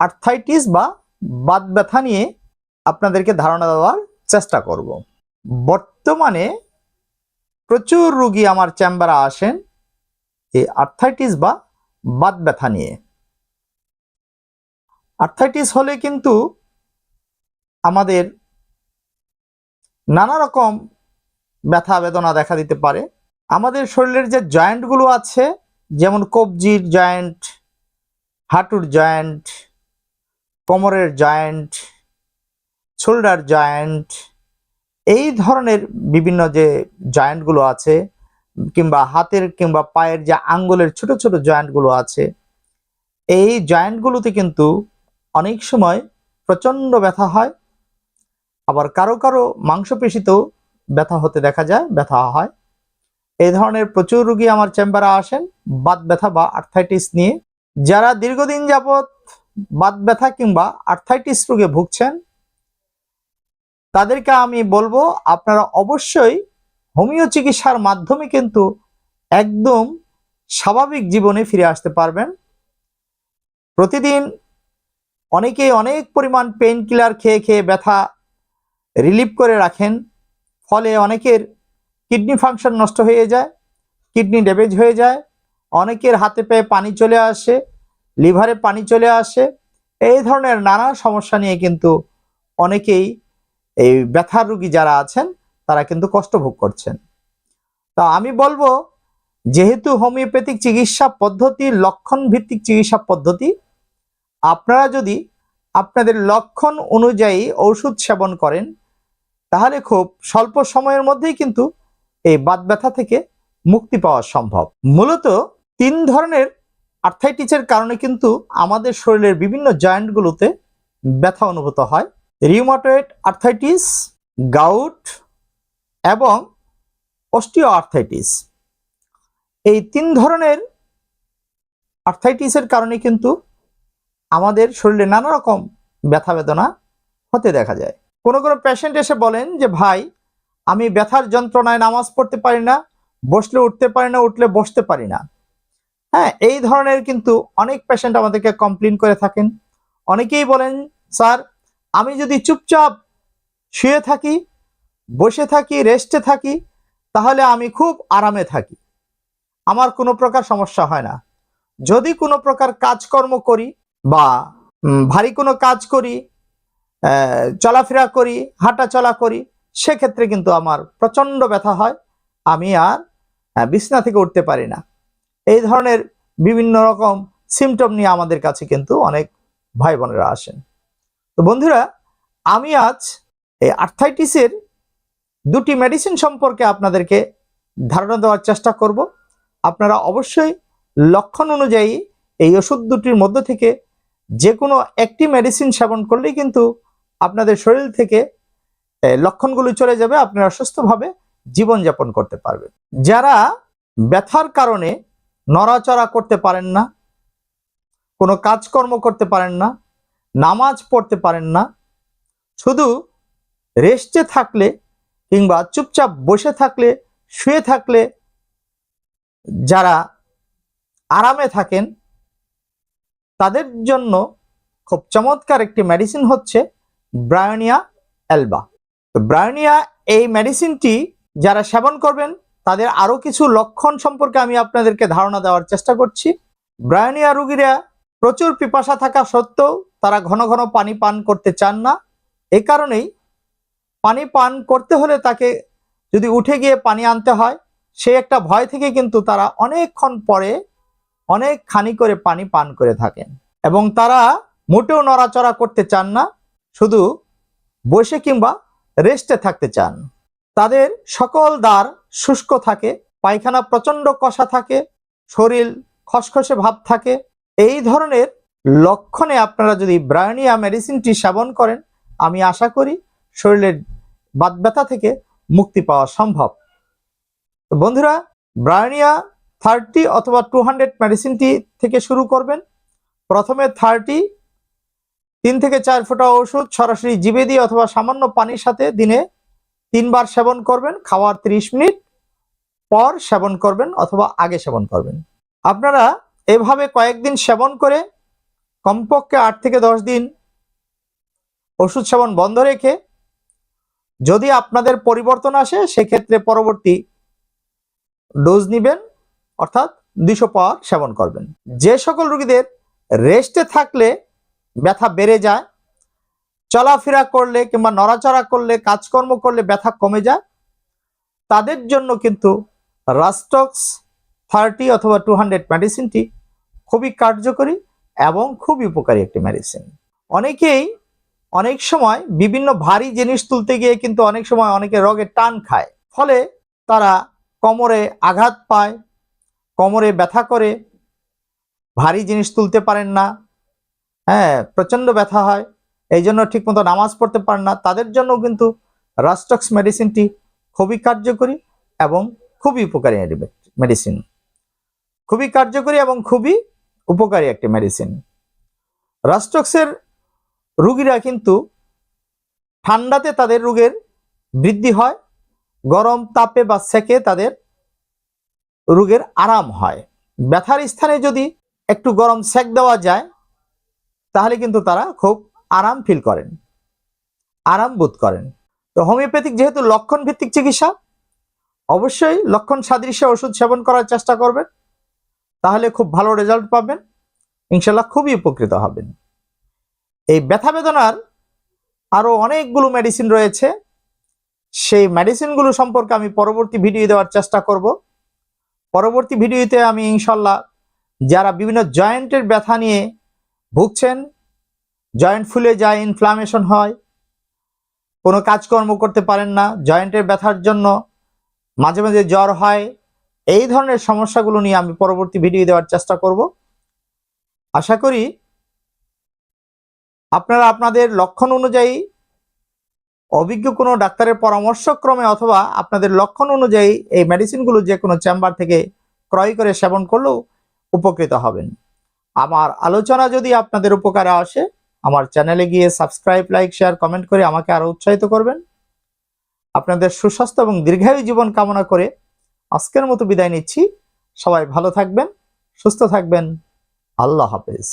Arthritis বা বাত ব্যথা নিয়ে আপনাদেরকে ধারণা দেওয়ার চেষ্টা করব। বর্তমানে প্রচুর রুগী আমার চেম্বারে আসেন এই আর্থাইটিস বা বাত ব্যথা নিয়ে। আর্থাইটিস হলে কিন্তু আমাদের নানা রকম ব্যথা বেদনা দেখা দিতে পারে। আমাদের শরীরের যে জয়েন্টগুলো আছে, যেমন কবজির জয়েন্ট হাঁটুর জয়েন্ট কোমরের জয়েন্ট শোল্ডার জয়েন্ট এই ধরনের বিভিন্ন যে জয়েন্টগুলো আছে, কিংবা হাতের কিংবা পায়ের যে আঙ্গুলের ছোট ছোট জয়েন্টগুলো আছে, এই জয়েন্টগুলোতে কিন্তু অনেক সময় প্রচণ্ড ব্যথা হয়, আবার কারও কারও মাংসপেশিতেও ব্যথা হতে দেখা যায়, ব্যথা হয়। এই ধরনের প্রচুর রুগী আমার চেম্বারে আসেন, বাত ব্যথা বা আর্থাইটিস নিয়ে। যারা দীর্ঘদিন যাবত বাত ব্যথা কিংবা আর্থাইটিস রোগে ভুগছেন, তাদেরকে আমি বলব আপনারা অবশ্যই হোমিও চিকিৎসার মাধ্যমে কিন্তু একদম স্বাভাবিক জীবনে ফিরে আসতে পারবেন। প্রতিদিন অনেকেই অনেক পরিমাণ পেইন কিলার খেয়ে খেয়ে ব্যথা রিলিভ করে রাখেন, ফলে অনেকের কিডনি ফাংশন নষ্ট হয়ে যায় কিডনি ড্যামেজ হয়ে যায়, অনেকের হাতে পায়ে পানি চলে আসে লিভারে পানি চলে আসে। এই ধরনের নানা সমস্যা নিয়ে কিন্তু অনেকেই এই ব্যথার রুগী যারা আছেন, তারা কিন্তু কষ্ট ভোগ করছেন। তা আমি বলব, যেহেতু হোমিওপ্যাথিক চিকিৎসা পদ্ধতি লক্ষণ ভিত্তিক চিকিৎসা পদ্ধতি, আপনারা যদি আপনাদের লক্ষণ অনুযায়ী ওষুধ সেবন করেন, তাহলে খুব স্বল্প সময়ের মধ্যেই কিন্তু এই বাত ব্যথা থেকে মুক্তি পাওয়া সম্ভব। মূলত তিন ধরনের আর্থাইটিসের কারণে কিন্তু আমাদের শরীরের বিভিন্ন জয়েন্টগুলোতে ব্যথা অনুভূত হয়। রিউমাটয়েড আর্থাইটিস গাউট এবং অস্টিও আর্থাইটিস এই তিন ধরনের আর্থাইটিসের কারণে কিন্তু আমাদের শরীরে নানা রকম ব্যথা বেদনা হতে দেখা যায়। কোনো কোনো পেশেন্ট এসে বলেন যে, ভাই, আমি ব্যথার যন্ত্রণায় নামাজ পড়তে পারি না, বসলে উঠতে পারি না, উঠলে বসতে পারি না। হ্যাঁ এই ধরনের কিন্তু অনেক পেশেন্ট আমাদেরকে কমপ্লেন করে থাকেন। অনেকেই বলেন, স্যার, আমি যদি চুপচাপ শুয়ে থাকি, বসে থাকি রেস্টে থাকি, তাহলে আমি খুব আরামে থাকি। আমার কোনো প্রকার সমস্যা হয় না। যদি কোনো প্রকার কাজকর্ম করি বা ভারী কোনো কাজ করি চলাফেরা করি হাঁটা চলা করি, সেক্ষেত্রে কিন্তু আমার প্রচণ্ড ব্যথা হয়। আমি আর বিছনা থেকে উঠতে পারি না। এই ধরনের বিভিন্ন রকম সিমটম নিয়ে আমাদের কাছে কিন্তু অনেক ভাই বোনেরা আসেন। তো বন্ধুরা, আমি আজ এই আর্থাইটিসের দুটি মেডিসিন সম্পর্কে আপনাদেরকে ধারণা দেওয়ার চেষ্টা করব। আপনারা অবশ্যই লক্ষণ অনুযায়ী এই ওষুধ দুটির মধ্যে থেকে যে কোনো একটি মেডিসিন সেবন করলেই কিন্তু আপনাদের শরীর থেকে লক্ষণগুলো চলে যাবে, আপনারা সুস্থভাবে জীবনযাপন করতে পারবেন। যারা ব্যথার কারণে নড়াচড়া করতে পারেন না, কোনো কাজকর্ম করতে পারেন না, নামাজ পড়তে পারেন না, শুধু রেস্টে থাকলে কিংবা চুপচাপ বসে থাকলে, শুয়ে থাকলে যারা আরামে থাকেন, তাদের জন্য খুব চমৎকার একটি মেডিসিন হচ্ছে ব্রায়োনিয়া অ্যালবা তো ব্রায়োনিয়া এই মেডিসিনটি যারা সেবন করবেন তাদের আরও কিছু লক্ষণ সম্পর্কে আমি আপনাদেরকে ধারণা দেওয়ার চেষ্টা করছি। ব্রায়নিয়া রুগীরা প্রচুর পিপাসা থাকা সত্ত্বেও তারা ঘন ঘন পানি পান করতে চান না। এ কারণেই পানি পান করতে হলে তাকে যদি উঠে গিয়ে পানি আনতে হয়, সে একটা ভয় থেকে কিন্তু তারা অনেকক্ষণ পরে অনেক খানি করে পানি পান করে থাকেন। এবং তারা মোটেও নড়াচড়া করতে চান না, শুধু বসে কিংবা রেস্টে থাকতে চান। তাদের সকল দ্বার শুষ্ক থাকে, পায়খানা প্রচণ্ড কষা থাকে, শরীর খসখসে ভাব থাকে। এই ধরনের লক্ষণে আপনারা যদি ব্রায়নিয়া মেডিসিনটি সেবন করেন, আমি আশা করি শরীরের বাত ব্যথা থেকে মুক্তি পাওয়া সম্ভব। তো বন্ধুরা, ব্রায়নিয়া থার্টি অথবা টু হান্ড্রেড মেডিসিনটি থেকে শুরু করবেন। প্রথমে থার্টি, তিন থেকে চার ফোঁটা ওষুধ সরাসরি জিবে দিয়ে অথবা সামান্য পানির সাথে দিনে তিনবার সেবন করবেন, খাওয়ার 30 মিনিট, পর সেবন করবেন অথবা আগে সেবন করবেন। আপনারা এভাবে কয়েকদিন সেবন করে কমপক্ষে আট থেকে দশ দিন ওষুধ সেবন বন্ধ রেখে যদি আপনাদের পরিবর্তন আসে, সেক্ষেত্রে পরবর্তী ডোজ নিবেন, অর্থাৎ দুইশো পাওয়ার সেবন করবেন। যে সকল রোগীদের রেস্টে থাকলে ব্যথা বেড়ে যায় চলাফেরা করলে কিংবা নড়াচড়া করলে, কাজকর্ম করলে ব্যথা কমে যায়। তাদের জন্য কিন্তু রাস্টক্স থার্টি অথবা টু হান্ড্রেড মেডিসিনটি খুবই কার্যকরী এবং খুবই উপকারী একটি মেডিসিন অনেকেই অনেক সময় বিভিন্ন ভারী জিনিস তুলতে গিয়ে কিন্তু অনেক সময় অনেকে রোগে টান খায়। ফলে তারা কোমরে আঘাত পায়, কোমরে ব্যথা করে, ভারী জিনিস তুলতে পারেন না হ্যাঁ প্রচণ্ড ব্যথা হয় এই জন্য ঠিকমতো নামাজ পড়তে পারেন না। তাদের জন্য কিন্তু রাস্টক্স মেডিসিনটি খুবই কার্যকরী এবং খুবই উপকারী মেডিসিন খুবই কার্যকরী এবং খুবই উপকারী একটি মেডিসিন রাস্টক্সের রুগীরা কিন্তু ঠান্ডাতে তাদের রোগের বৃদ্ধি হয়, গরম তাপে বা সেকে তাদের রোগের আরাম হয়। ব্যথার স্থানে যদি একটু গরম সেক দেওয়া যায়, তাহলে কিন্তু তারা খুব আরাম ফিল করেন, আরাম বোধ করেন। তো হোমিওপ্যাথিক যেহেতু লক্ষণ ভিত্তিক চিকিৎসা, অবশ্যই লক্ষণ সাদৃশ্য ওষুধ সেবন করার চেষ্টা করবেন, তাহলে খুব ভালো রেজাল্ট পাবেন, ইনশাল্লাহ খুবই উপকৃত হবেন। এই ব্যথা বেদনার আরও অনেকগুলো মেডিসিন রয়েছে, সেই মেডিসিনগুলো সম্পর্কে আমি পরবর্তী ভিডিও দেওয়ার চেষ্টা করব। পরবর্তী ভিডিওতে আমি ইনশাল্লাহ যারা বিভিন্ন জয়েন্টের ব্যথা নিয়ে ভুগছেন জয়েন্ট ফুলে যায় ইনফ্লামেশন হয়, কোনো কাজকর্ম করতে পারেন না জয়েন্টের ব্যথার জন্য মাঝে মাঝে জ্বর হয়, এই ধরনের সমস্যাগুলো নিয়ে আমি পরবর্তী ভিডিও দেওয়ার চেষ্টা করব। আশা করি আপনারা আপনাদের লক্ষণ অনুযায়ী অভিজ্ঞ কোনো ডাক্তারের পরামর্শক্রমে অথবা আপনাদের লক্ষণ অনুযায়ী এই মেডিসিনগুলো যে কোনো চেম্বার থেকে ক্রয় করে সেবন করলেও উপকৃত হবেন। আমার আলোচনা যদি আপনাদের উপকারে আসে আমার চ্যানেলে গিয়ে সাবস্ক্রাইব লাইক শেয়ার কমেন্ট করে আমাকে আরও উৎসাহিত করবেন। আপনাদের সুস্বাস্থ্য এবং দীর্ঘায়ু জীবন কামনা করে আজকের মতো বিদায় নিচ্ছি। সবাই ভালো থাকবেন, সুস্থ থাকবেন। আল্লাহ হাফেজ।